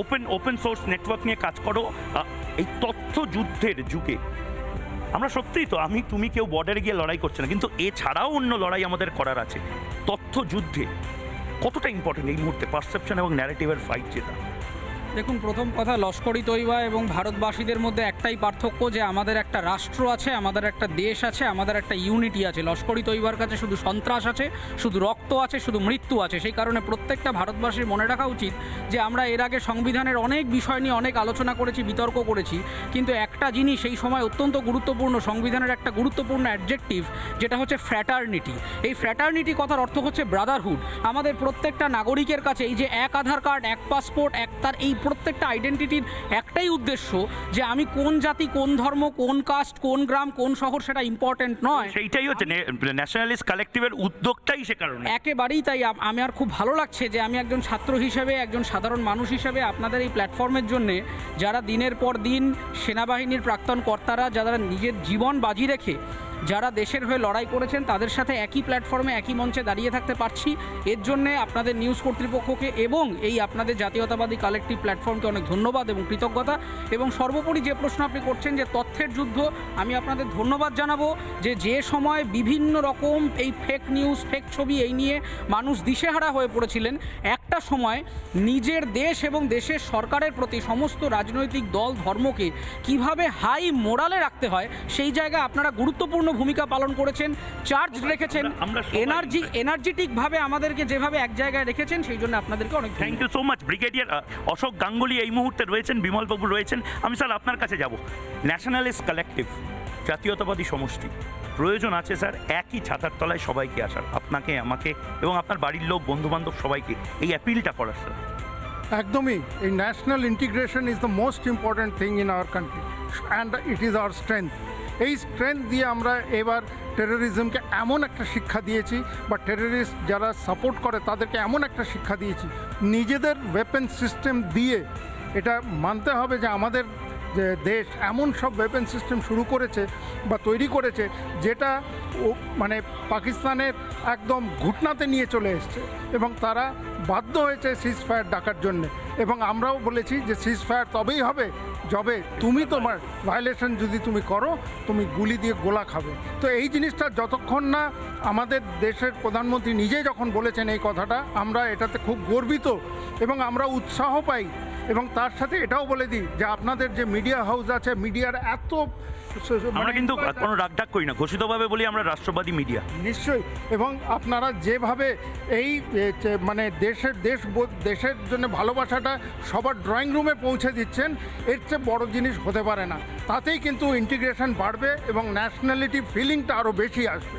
Open open source network নিয়ে কাজ করো। এই তথ্য যুদ্ধের যুগে। আমরা সত্যিই তো, আমি, তুমি কেউ বর্ডারে গিয়ে লড়াই করছে না, কিন্তু এছাড়াও অন্য লড়াই আমাদের করার আছে। তথ্য যুদ্ধে কতটা ইম্পর্টেন্ট এই মুহূর্তে পারসেপশন এবং ন্যারেটিভের ফাইট যেটা? দেখুন, প্রথম কথা, লস্করি তৈবা এবং ভারতবাসীদের মধ্যে একটাই পার্থক্য যে আমাদের একটা রাষ্ট্র আছে, আমাদের একটা দেশ আছে, আমাদের একটা ইউনিটি আছে। লস্করি তৈবার কাছে শুধু সন্ত্রাস আছে, শুধু রক্ত আছে, শুধু মৃত্যু আছে। সেই কারণে প্রত্যেকটা ভারতবাসীর মনে রাখা উচিত যে আমরা এর আগে সংবিধানের অনেক বিষয় নিয়ে অনেক আলোচনা করেছি, বিতর্ক করেছি, কিন্তু একটা জিনিস এই সময় অত্যন্ত গুরুত্বপূর্ণ, সংবিধানের একটা গুরুত্বপূর্ণ অ্যাডজেক্টিভ যেটা হচ্ছে ফ্র্যাটার্নিটি এই ফ্র্যাটার্নিটি কথার অর্থ হচ্ছে ব্রাদারহুড আমাদের প্রত্যেকটা নাগরিকের কাছে এই যে এক আধার কার্ড এক পাসপোর্ট এক তার, এই প্রত্যেকটা আইডেন্টিটির একটাই উদ্দেশ্য যে আমি কোন জাতি কোন ধর্ম কোন কাস্ট কোন গ্রাম কোন শহর সেটা ইম্পর্টেন্ট নয়। সেইটাই হচ্ছে ন্যাশনালিস্ট কালেকটিভের উদ্যোগটাই সে কারণে। একেবারেই তাই আমি আর খুব ভালো লাগছে যে আমি একজন ছাত্র হিসেবে একজন সাধারণ মানুষ হিসেবে আপনাদের এই প্ল্যাটফর্মের জন্যে যারা দিনের পর দিন সেনাবাহিনীর প্রাক্তন কর্তারা যারা নিজের জীবন বাজি রেখে যারা দেশের হয়ে লড়াই করেছেন, তাদের সাথে একই প্ল্যাটফর্মে একই মঞ্চে দাঁড়িয়ে থাকতে পারছি। এর জন্যে আপনাদের নিউজ কর্তৃপক্ষকে এবং এই আপনাদের জাতীয়তাবাদী কালেকটিভ প্ল্যাটফর্মকে অনেক ধন্যবাদ এবং কৃতজ্ঞতা। এবং সর্বোপরি যে প্রশ্ন আপনি করছেন যে তথ্যের যুদ্ধ, আমি আপনাদের ধন্যবাদ জানাব যে যে সময় বিভিন্ন রকম এই ফেক নিউজ ফেক ছবি এই নিয়ে মানুষ দিশেহারা হয়ে পড়েছিলেন, একটা সময় নিজের দেশ এবং দেশের সরকারের প্রতি সমস্ত রাজনৈতিক দল, ধর্মকে কীভাবে হাই মোরালে রাখতে হয়, সেই জায়গায় আপনারা গুরুত্বপূর্ণ ভূমিকা পালন করেছেন চার্জ রেখেছেন এনার্জি এনার্জেটিকভাবে আমাদেরকে যেভাবে এক জায়গায় রেখেছেন সেই জন্য আপনাদেরকে অনেক thank you so much brigadier Ashok Ganguly এই মুহূর্তে রয়েছেন বিমলবাবু রয়েছেন। আমি স্যার আপনার কাছে যাব। ন্যাশনালিস্ট কালেকটিভ জাতীয়তাবাদী সমষ্টি। প্রয়োজন আছে স্যার একই ছাতার তলায় সবাইকে আসার। আপনাকে আমাকে এবং আপনার বাড়ির লোক বন্ধুবান্ধব সবাইকে এই অ্যাপিলটা করার স্যার। একদমই এই national integration is the most important thing in our country and it is our strength এই স্ট্রেংথ দিয়ে আমরা এবার টেরোরিজমকে এমন একটা শিক্ষা দিয়েছি বা টেররিস্ট যারা সাপোর্ট করে তাদেরকে এমন একটা শিক্ষা দিয়েছি। নিজেদের ওয়েপেন সিস্টেম দিয়ে এটা মানতে হবে যে আমাদের যে দেশ এমন সব ওয়েপন সিস্টেম শুরু করেছে বা তৈরি করেছে, যেটা মানে পাকিস্তানের একদম ঘুটনাতে নিয়ে চলে এসছে এবং তারা বাধ্য হয়েছে সিজ ফায়ার ডাকার জন্যে। এবং আমরাও বলেছি যে সিজ ফায়ার তবেই হবে যবে তুমি তোমার ভায়োলেশন যদি তুমি করো, তুমি গুলি দিয়ে গোলা খাবে। তো এই জিনিসটা যতক্ষণ না আমাদের দেশের প্রধানমন্ত্রী নিজেই যখন বলেছেন এই কথাটা, আমরা এটাতে খুব গর্বিত এবং আমরা উৎসাহ পাই এবং তার সাথে এটাও বলে দিই যে আপনাদের যে মিডিয়া হাউস আছে মিডিয়ার এত আমরা মানে কিন্তু কোনো রাগঢাক করি না। ঘোষিতভাবে বলি আমরা রাষ্ট্রবাদী মিডিয়া নিশ্চয়ই এবং আপনারা যেভাবে এই মানে দেশের দেশ দেশের জন্য ভালোবাসাটা সবার ড্রয়িং রুমে পৌঁছে দিচ্ছেন এর চেয়ে বড় জিনিস হতে পারে না। তাতেই কিন্তু ইন্টিগ্রেশন বাড়বে এবং ন্যাশনালিটি ফিলিংটা আরও বেশি আসবে।